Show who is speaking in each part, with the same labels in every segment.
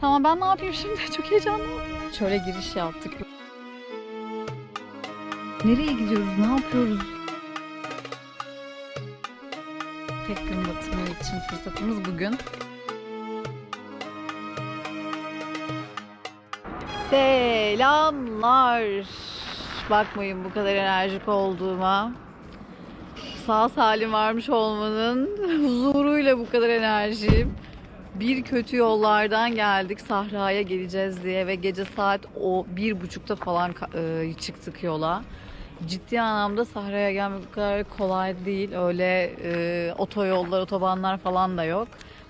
Speaker 1: Tamam ben ne yapayım şimdi? Çok heyecanlıyım. Şöyle giriş yaptık. Nereye gidiyoruz? Ne yapıyoruz? Tek gün batımı için fırsatımız bugün. Selamlar. Bakmayın bu kadar enerjik olduğuma. Sağ salim varmış olmanın huzuruyla bu kadar enerjiyim. Bir kötü yollardan geldik sahraya geleceğiz diye ve gece saat o bir buçukta falan e, çıktık yola. Ciddi anlamda sahraya gelmek bu kadar kolay değil. Öyle e, otoyollar, otobanlar falan da yok.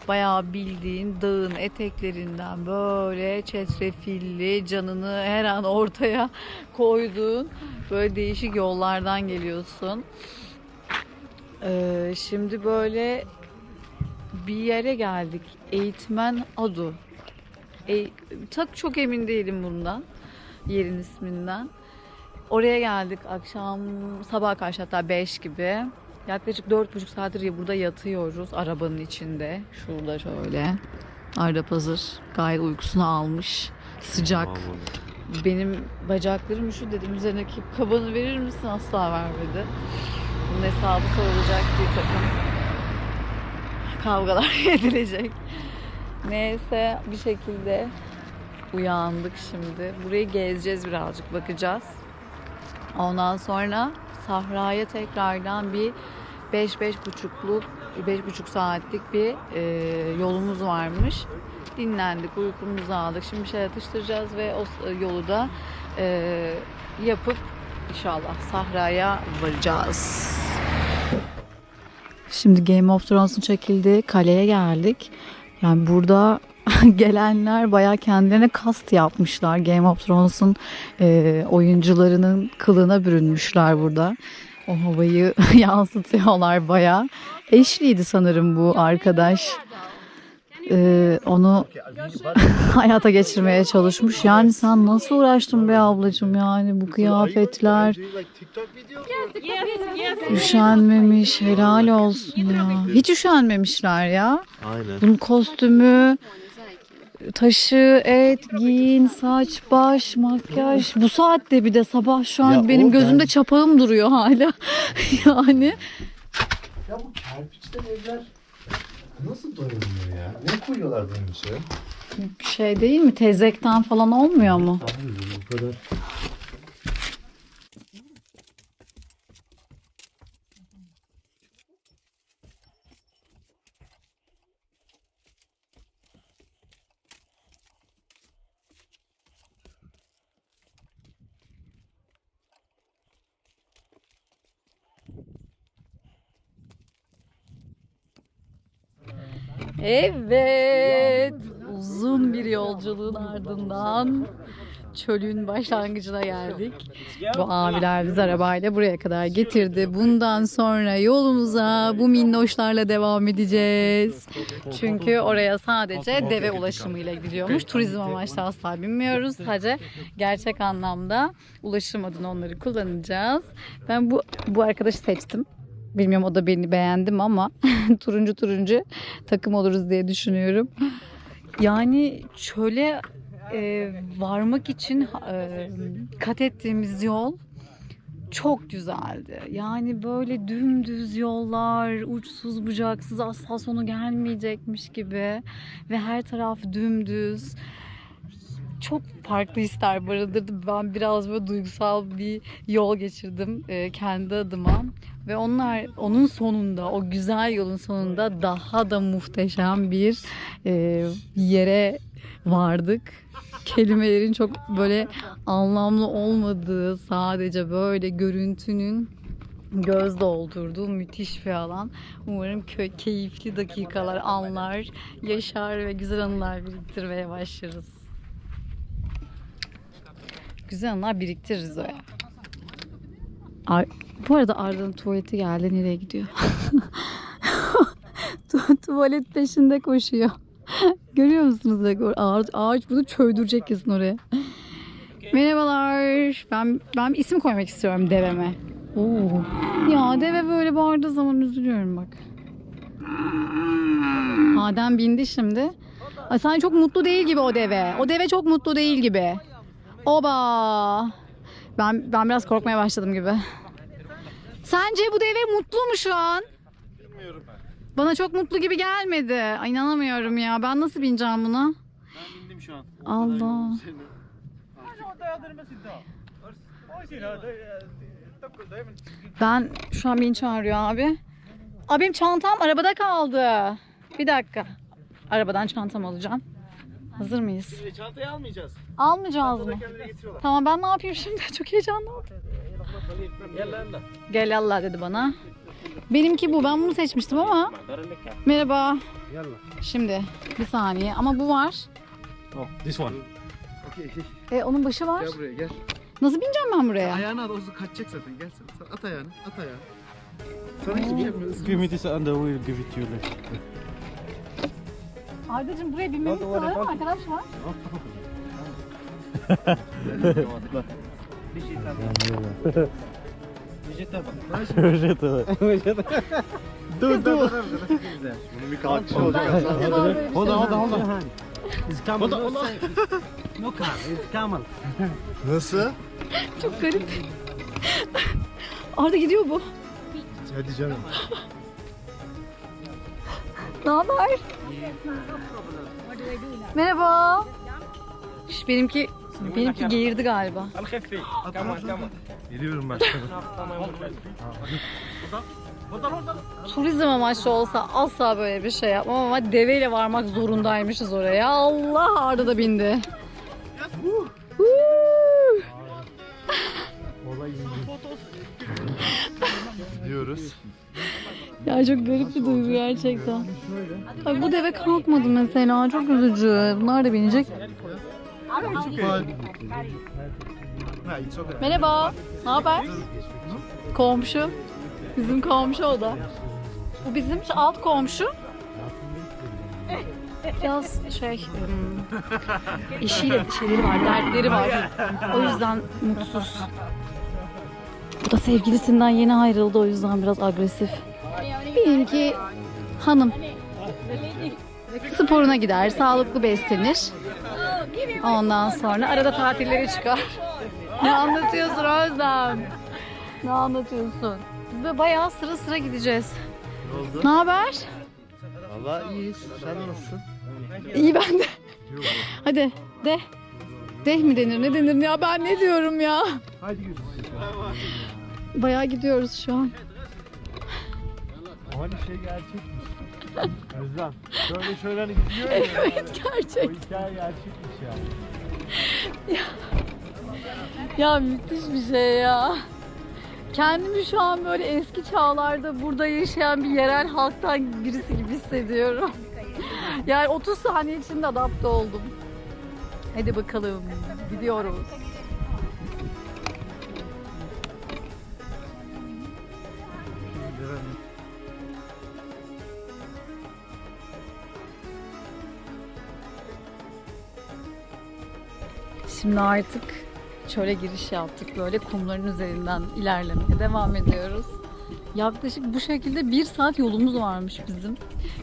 Speaker 1: Bayağı bildiğin dağın eteklerinden böyle çetrefilli canını her an ortaya koyduğun böyle değişik yollardan geliyorsun. Ee, şimdi böyle bir yere geldik. Eğitmen Adu. E, tak çok emin değilim bundan. Yerin isminden. Oraya geldik akşam sabah karşı hatta 5 gibi. Yaklaşık 4,5 saattir ya burada yatıyoruz arabanın içinde. Şurada şöyle. Arda Pazır gayet uykusunu almış. Sıcak. Benim bacaklarım üşü dedim. Üzerindeki kabanı verir misin? Asla vermedi. Bunun hesabı sorulacak bir takım kavgalar edilecek. Neyse bir şekilde uyandık şimdi. Burayı gezeceğiz birazcık bakacağız. Ondan sonra sahraya tekrardan bir 5 buçukluk 5,5 saatlik bir e, yolumuz varmış. Dinlendik, uykumuzu aldık. Şimdi bir şey atıştıracağız ve o s- yolu da e, yapıp inşallah sahraya varacağız. Şimdi Game of Thrones'un çekildiği kaleye geldik. Yani burada gelenler bayağı kendilerine kast yapmışlar. Game of Thrones'un e, oyuncularının kılığına bürünmüşler burada. O havayı yansıtıyorlar bayağı. Eşliydi sanırım bu arkadaş. E, onu hayata geçirmeye çalışmış. Yani sen nasıl uğraştın be ablacığım yani bu kıyafetler. Üşenmemiş, helal olsun ya. Hiç üşenmemişler ya.
Speaker 2: Aynen.
Speaker 1: Bunun kostümü, taşı, et, giyin, saç, baş, makyaj. Bu saatte bir de sabah şu an
Speaker 2: Ya
Speaker 1: benim
Speaker 2: o
Speaker 1: gözümde
Speaker 2: ben-
Speaker 1: çapağım duruyor hala. yani
Speaker 2: Ya bu kerpiçten evler nasıl dayanıyor ya? Ne koyuyorlar bunun içine?
Speaker 1: şey değil mi? Tezekten falan olmuyor mu?
Speaker 2: Abi bu kadar.
Speaker 1: Evet. Uzun bir yolculuğun ardından çölün başlangıcına geldik. Bu abiler bizi arabayla buraya kadar getirdi. Bundan sonra yolumuza bu minnoşlarla devam edeceğiz. Çünkü oraya sadece deve ulaşımıyla gidiliyormuş. Turizm amaçlı asla binmiyoruz. Sadece gerçek anlamda ulaşım adına onları kullanacağız. Ben bu bu arkadaşı seçtim. Bilmiyorum o da beni beğendim ama turuncu turuncu takım oluruz diye düşünüyorum. Yani çöle e, varmak için e, kat ettiğimiz yol çok güzeldi. Yani böyle dümdüz yollar, uçsuz bucaksız asla sonu gelmeyecekmiş gibi ve her taraf dümdüz. Çok farklı hisler barındırdı. Ben biraz böyle duygusal bir yol geçirdim e, kendi adıma. Ve onlar onun sonunda, o güzel yolun sonunda daha da muhteşem bir e, yere vardık. Kelimelerin çok böyle anlamlı olmadığı, sadece böyle görüntünün göz doldurduğu müthiş bir alan. Umarım keyifli dakikalar, anlar yaşar ve güzel anılar biriktirmeye başlarız. Güzel anılar biriktiririz o ya. Ar- bu arada Arda'nın tuvaleti geldi. Nereye gidiyor? Tu- tuvalet peşinde koşuyor. Görüyor musunuz? Ağaç, ağaç bunu çöldürecek kesin oraya. Merhabalar. Ben ben bir isim koymak istiyorum deveme. Oo. Ya deve böyle bağırdığı zaman üzülüyorum bak. Adem bindi şimdi. Ay sanki çok mutlu değil gibi o deve. O deve çok mutlu değil gibi. Oba. Ben ben biraz korkmaya başladım gibi. Sence bu deve mutlu mu şu an?
Speaker 3: Bilmiyorum ben.
Speaker 1: Bana çok mutlu gibi gelmedi. Ay inanamıyorum ya. Ben nasıl bineceğim buna?
Speaker 3: Ben bindim şu an.
Speaker 1: Allah. Ben şu an beni çağırıyor abi. Abi benim çantam arabada kaldı. Bir dakika. Arabadan çantam alacağım. Hazır mıyız?
Speaker 3: E, çantayı almayacağız.
Speaker 1: Almayacağız mı?
Speaker 3: Kendileri getiriyorlar.
Speaker 1: Tamam ben ne yapayım şimdi? Çok heyecanlandım.
Speaker 3: Gel lan da.
Speaker 1: Gel Allah dedi bana. Benimki bu. Ben bunu seçmiştim ama. Merhaba. Şimdi bir saniye ama bu var.
Speaker 3: Oh, this one.
Speaker 1: E, onun başı var.
Speaker 2: Gel buraya gel.
Speaker 1: Nasıl bineceğim ben buraya?
Speaker 2: Ayağını al Ozu kaçacak zaten gel sen. Sen At ayağını at ayağını. Sana hiçbir şey yapmıyoruz.
Speaker 3: Give me this and I will give it to you later.
Speaker 1: Ardacığım buraya binmemiz
Speaker 3: Hadi, hadi,
Speaker 1: sanırım
Speaker 3: hadi.
Speaker 1: arkadaşlar.
Speaker 2: Dur dur. Bunun bir kalkışı olacak.
Speaker 3: Hold on, hold on, hold on.
Speaker 4: It's camel.
Speaker 3: Hold on, hold on.
Speaker 4: no it's camel.
Speaker 2: Nasıl?
Speaker 1: Çok garip. Arda gidiyor bu.
Speaker 2: Hadi canım.
Speaker 1: Ne haber? Merhaba. Şş, benimki benimki geğirdi galiba.
Speaker 2: Geliyorum ben.
Speaker 1: Turizm amaçlı olsa asla böyle bir şey yapmam ama deveyle varmak zorundaymışız oraya. Allah Arda da bindi.
Speaker 2: Gidiyoruz.
Speaker 1: Ya çok garip bir duygu gerçekten. Ay bu deve kalkmadı mesela. Çok üzücü. Bunlar da binecek. Merhaba. Ne haber? Komşu. Bizim komşu o da. Bu bizim alt komşu. Biraz şey, ım, eşiyle şeyleri var, dertleri var. O yüzden mutsuz. Bu da sevgilisinden yeni ayrıldı o yüzden biraz agresif. Benimki hanım. Sporuna gider, sağlıklı beslenir. Ondan sonra arada tatilleri çıkar. Ne anlatıyorsun Özlem? Ne anlatıyorsun? Biz böyle bayağı sıra sıra gideceğiz.
Speaker 2: Ne oldu?
Speaker 1: Ne haber?
Speaker 2: Valla iyiyiz. Sen nasılsın?
Speaker 1: İyi ben de. Hadi de. De mi denir ne denir ya ben ne diyorum ya.
Speaker 2: Hadi yürü.
Speaker 1: Bayağı gidiyoruz şu an.
Speaker 2: Hani şey gerçekmiş. Özlem. Şöyle şöyle hani gidiyor ya.
Speaker 1: Evet gerçek.
Speaker 2: O hikaye gerçekmiş yani.
Speaker 1: Ya müthiş bir şey ya. Kendimi şu an böyle eski çağlarda burada yaşayan bir yerel halktan birisi gibi hissediyorum. Yani 30 saniye içinde adapte oldum. Hadi bakalım gidiyoruz. Şimdi artık çöle giriş yaptık. Böyle kumların üzerinden ilerlemeye devam ediyoruz. Yaklaşık bu şekilde bir saat yolumuz varmış bizim.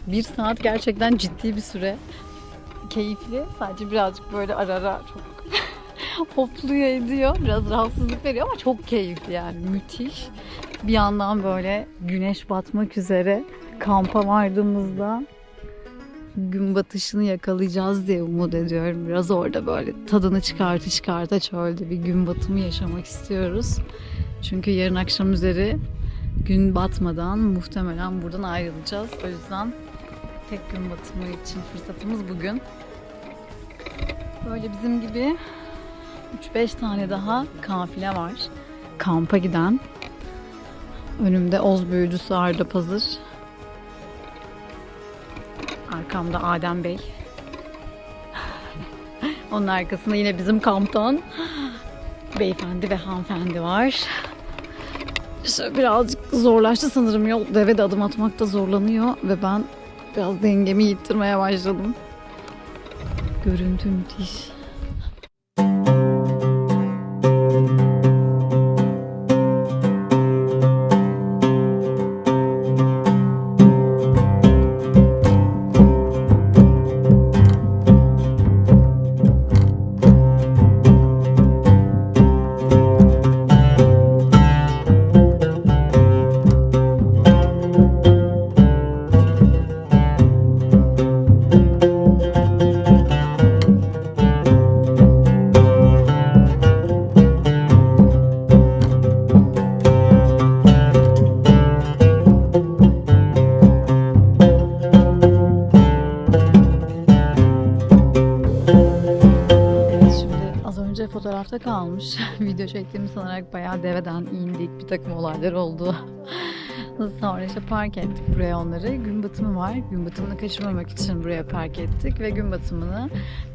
Speaker 1: Bir saat gerçekten ciddi bir süre. Keyifli. Sadece birazcık böyle ara ara çok hopluyor ediyor. Biraz rahatsızlık veriyor ama çok keyifli yani. Müthiş. Bir yandan böyle güneş batmak üzere kampa vardığımızda gün batışını yakalayacağız diye umut ediyorum. Biraz orada böyle tadını çıkartı çıkarta çölde bir gün batımı yaşamak istiyoruz. Çünkü yarın akşam üzeri gün batmadan muhtemelen buradan ayrılacağız. O yüzden tek gün batımı için fırsatımız bugün. Böyle bizim gibi 3-5 tane daha kafile var. Kampa giden. Önümde Oz büyücüsü Arda Pazır. Arkamda Adem Bey. Onun arkasında yine bizim kamptan beyefendi ve hanımefendi var. İşte birazcık zorlaştı sanırım yol. Deve de adım atmakta zorlanıyor ve ben biraz dengemi yitirmeye başladım. Görüntü müthiş. Fotoğrafta kalmış. Video çektiğimi sanarak bayağı deveden indik. Bir takım olaylar oldu. Sonra işte park ettik buraya onları. Gün batımı var. Gün batımını kaçırmamak için buraya park ettik ve gün batımını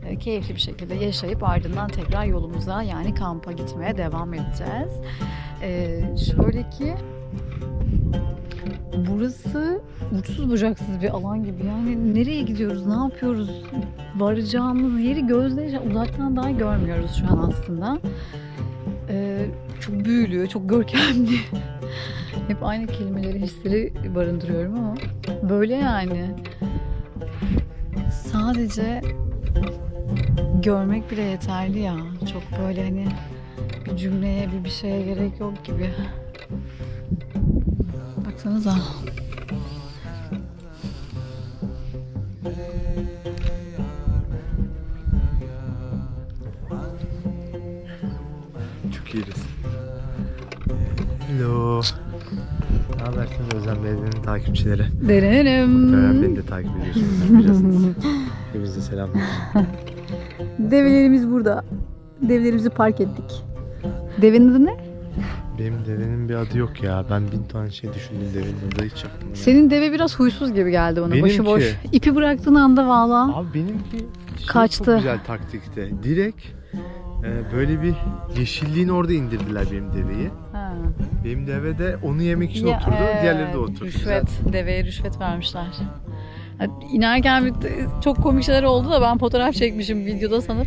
Speaker 1: e, keyifli bir şekilde yaşayıp ardından tekrar yolumuza yani kampa gitmeye devam edeceğiz. E, şöyle ki burası uçsuz bucaksız bir alan gibi. Yani nereye gidiyoruz, ne yapıyoruz? Varacağımız yeri gözle uzaktan daha görmüyoruz şu an aslında. E, çok büyülüyor, çok görkemli. Hep aynı kelimeleri, hisleri barındırıyorum ama böyle yani. Sadece görmek bile yeterli ya. Çok böyle hani bir cümleye, bir bir şeye gerek yok gibi. Baksanıza.
Speaker 2: Çok iyiyiz. Hello. Ne habersiniz Özlem Belediye'nin takipçileri?
Speaker 1: Denerim.
Speaker 2: beni de takip ediyorsunuz. biliyorsunuz. Hepinize selamlar.
Speaker 1: Develerimiz burada. Develerimizi park ettik. Devenin adı ne?
Speaker 2: Benim devenin bir adı yok ya. Ben bin tane şey düşündüm devenin adı hiç aklıma.
Speaker 1: Senin deve biraz huysuz gibi geldi bana.
Speaker 2: Benimki.
Speaker 1: Başıboş. İpi bıraktığın anda valla.
Speaker 2: Abi benimki şey
Speaker 1: Kaçtı.
Speaker 2: çok güzel taktikte. Direkt e, böyle bir yeşilliğin orada indirdiler benim deveyi.
Speaker 1: Ha.
Speaker 2: Benim deve de onu yemek için
Speaker 1: Ya,
Speaker 2: oturdu.
Speaker 1: ee,
Speaker 2: diğerleri de oturdu.
Speaker 1: Rüşvet, deveye rüşvet vermişler. Ha, İnerken bir- çok komik şeyler oldu da ben fotoğraf çekmişim videoda sanıp.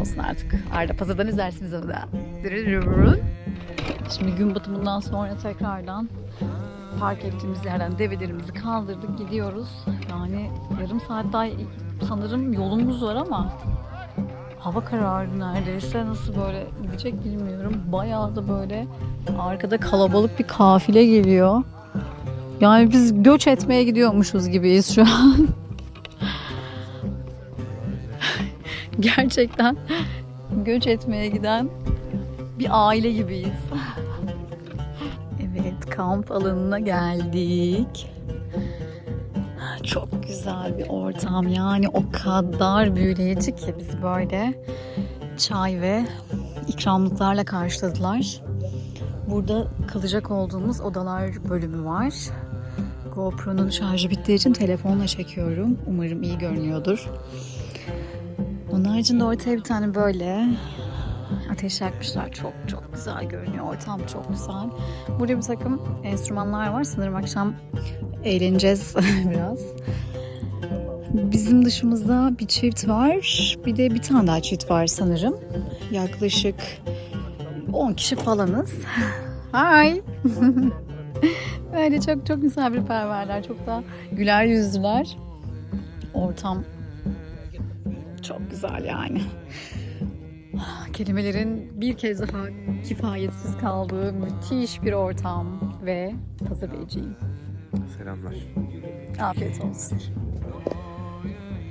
Speaker 1: Olsun artık. Arda Pazar'dan izlersiniz onu da. Şimdi gün batımından sonra tekrardan park ettiğimiz yerden develerimizi kaldırdık gidiyoruz. Yani yarım saat daha sanırım yolumuz var ama hava karardı neredeyse. Nasıl böyle gidecek bilmiyorum. Bayağı da böyle arkada kalabalık bir kafile geliyor. Yani biz göç etmeye gidiyormuşuz gibiyiz şu an. Gerçekten göç etmeye giden bir aile gibiyiz. Kamp alanına geldik. Çok güzel bir ortam. Yani o kadar büyüleyici ki bizi böyle çay ve ikramlıklarla karşıladılar. Burada kalacak olduğumuz odalar bölümü var. GoPro'nun şarjı bittiği için telefonla çekiyorum. Umarım iyi görünüyordur. Onun haricinde ortaya bir tane böyle ateş yakmışlar. Çok çok güzel görünüyor. Ortam çok güzel. Burada bir takım enstrümanlar var. Sanırım akşam eğleneceğiz biraz. Bizim dışımızda bir çift var. Bir de bir tane daha çift var sanırım. Yaklaşık 10 kişi falanız. Hi. Böyle çok çok misafirperverler. Çok da güler yüzlüler. Ortam çok güzel yani. Kelimelerin bir kez daha kifayetsiz kaldığı müthiş bir ortam ve hazır vereceğim.
Speaker 2: Selamlar.
Speaker 1: Afiyet olsun.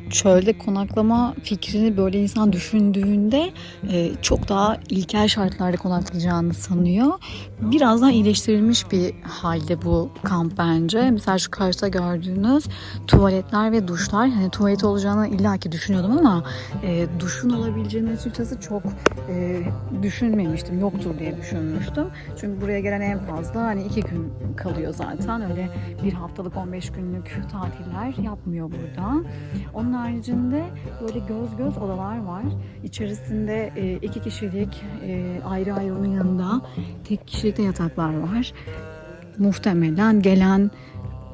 Speaker 1: Çölde konaklama fikrini böyle insan düşündüğünde e, çok daha ilkel şartlarda konaklayacağını sanıyor. Biraz daha iyileştirilmiş bir halde bu kamp bence. Mesela şu karşıda gördüğünüz tuvaletler ve duşlar. Hani tuvalet olacağını illaki düşünüyordum ama e, duşun olabileceğini açıkçası çok e, düşünmemiştim. Yoktur diye düşünmüştüm. Çünkü buraya gelen en fazla hani iki gün kalıyor zaten. Öyle bir haftalık 15 günlük tatiller yapmıyor burada. Onun haricinde böyle göz göz odalar var. İçerisinde e, iki kişilik e, ayrı ayrı onun yanında tek kişilik de yataklar var. Muhtemelen gelen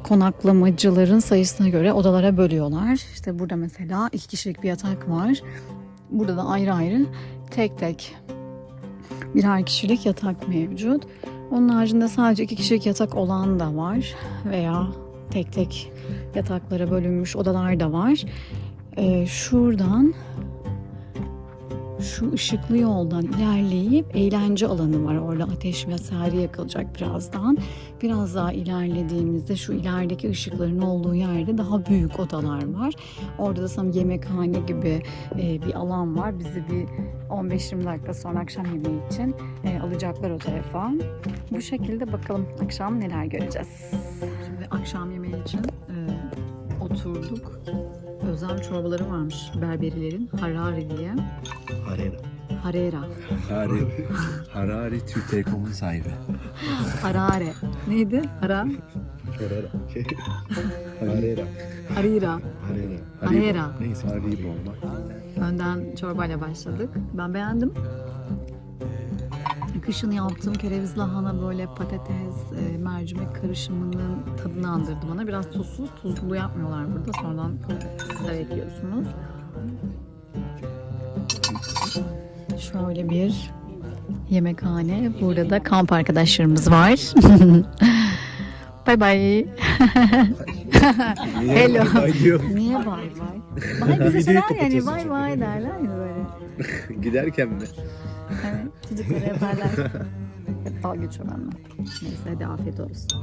Speaker 1: konaklamacıların sayısına göre odalara bölüyorlar. İşte burada mesela iki kişilik bir yatak var. Burada da ayrı ayrı tek tek birer kişilik yatak mevcut. Onun haricinde sadece iki kişilik yatak olan da var veya tek tek yataklara bölünmüş odalar da var. Ee, şuradan şu ışıklı yoldan ilerleyip eğlence alanı var. Orada ateş vesaire yakılacak birazdan. Biraz daha ilerlediğimizde şu ilerideki ışıkların olduğu yerde daha büyük odalar var. Orada da sanırım yemekhane gibi e, bir alan var. Bizi bir 15-20 dakika sonra akşam yemeği için e, alacaklar o tarafa. Bu şekilde bakalım akşam neler göreceğiz. Akşam yemeği için e, oturduk. Özlem çorbaları varmış berberilerin. Harari diye.
Speaker 2: Arena.
Speaker 1: Harera.
Speaker 2: Harari, Harari Türk Telekom'un sahibi.
Speaker 1: Harare. Neydi? Hara?
Speaker 2: Harara. Harera.
Speaker 1: Harira.
Speaker 2: Harera.
Speaker 1: Harera.
Speaker 2: Neyse Haribo olmak.
Speaker 1: Önden çorbayla başladık. Ben beğendim. Kışın yaptığım kereviz lahana böyle patates, e, mercimek karışımının tadını andırdı bana. Biraz tuzsuz, tuzlu yapmıyorlar burada. Sonradan siz de ekliyorsunuz. Şöyle bir yemekhane. Burada da kamp arkadaşlarımız var. bye bye. Hello. Niye bay bay? Bay bize şeyler yani
Speaker 2: çünkü.
Speaker 1: bay derler ya böyle.
Speaker 2: Giderken mi?
Speaker 1: Evet, çocuklara yaparlar. Hep dalga geçiyor benimle. Neyse hadi afiyet olsun.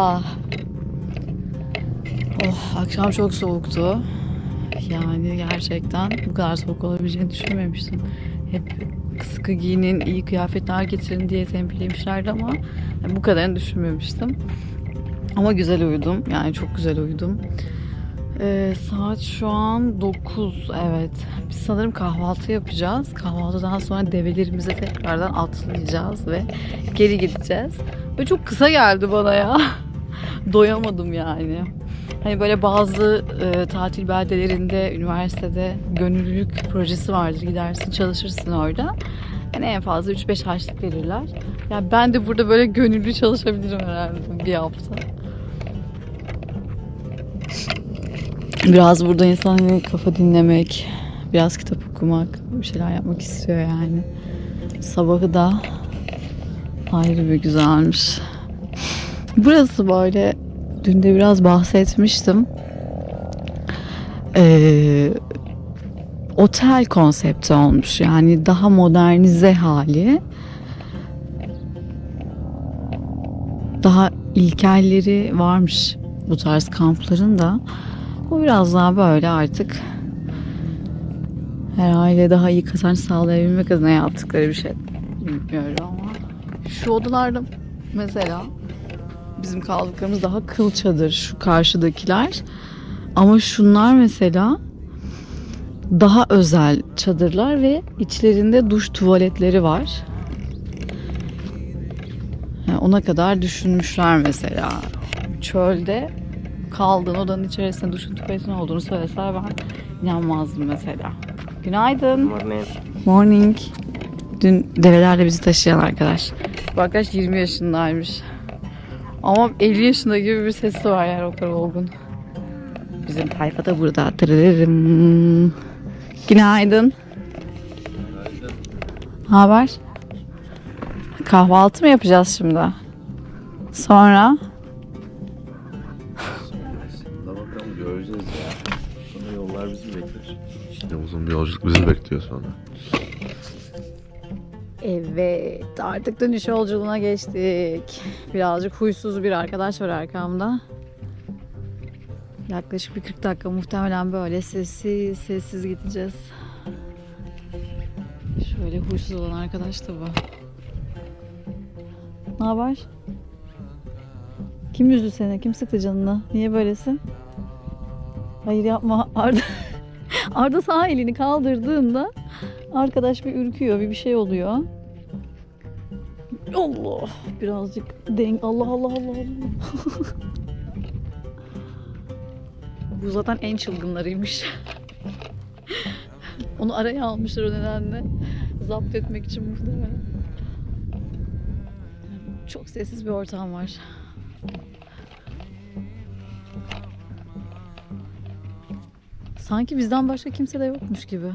Speaker 1: Sabah. Oh, akşam çok soğuktu. Yani gerçekten bu kadar soğuk olabileceğini düşünmemiştim. Hep sıkı giyinin, iyi kıyafetler getirin diye tembihlemişlerdi ama bu kadarını düşünmemiştim. Ama güzel uyudum. Yani çok güzel uyudum. Ee, saat şu an 9 evet. Biz sanırım kahvaltı yapacağız. Kahvaltıdan sonra develerimize tekrardan atlayacağız ve geri gideceğiz. Ve çok kısa geldi bana ya. Doyamadım yani. Hani böyle bazı e, tatil beldelerinde, üniversitede gönüllülük projesi vardır. Gidersin çalışırsın orada. Hani en fazla 3-5 harçlık verirler. Yani ben de burada böyle gönüllü çalışabilirim herhalde bir hafta. Biraz burada insan hani kafa dinlemek, biraz kitap okumak, bir şeyler yapmak istiyor yani. Sabahı da ayrı bir güzelmiş. Burası böyle dün de biraz bahsetmiştim. Ee, otel konsepti olmuş yani daha modernize hali. Daha ilkelleri varmış bu tarz kampların da. Bu biraz daha böyle artık her aile daha iyi kazanç sağlayabilmek adına yaptıkları bir şey. Bilmiyorum ama. Şu odalarda mesela bizim kaldıklarımız daha kıl çadır şu karşıdakiler. Ama şunlar mesela daha özel çadırlar ve içlerinde duş tuvaletleri var. Yani ona kadar düşünmüşler mesela. Çölde kaldığın odanın içerisinde duşun tuvaletin olduğunu söyleseler ben inanmazdım mesela. Günaydın.
Speaker 4: Morning.
Speaker 1: Morning. Dün develerle bizi taşıyan arkadaş. Bu arkadaş 20 yaşındaymış. Ama 50 yaşında gibi bir sesi var yani o kadar olgun. Bizim tayfa da burada. Tırırırım. Günaydın. Ne haber? Kahvaltı mı yapacağız şimdi? Sonra?
Speaker 2: Da bakalım göreceğiz ya. Sonra yollar bizi bekler. İşte uzun bir yolculuk bizi bekliyor sonra.
Speaker 1: Evet artık dönüş yolculuğuna geçtik. Birazcık huysuz bir arkadaş var arkamda. Yaklaşık bir 40 dakika muhtemelen böyle sessiz sessiz gideceğiz. Şöyle huysuz olan arkadaş da bu. Ne haber? Kim üzdü seni? Kim sıktı canını? Niye böylesin? Hayır yapma Arda. Arda sağ elini kaldırdığında arkadaş bir ürküyor, bir bir şey oluyor. Allah birazcık denk Allah Allah Allah Allah. Bu zaten en çılgınlarıymış. Onu araya almışlar o nedenle. Zapt etmek için muhtemelen. Çok sessiz bir ortam var. Sanki bizden başka kimse de yokmuş gibi.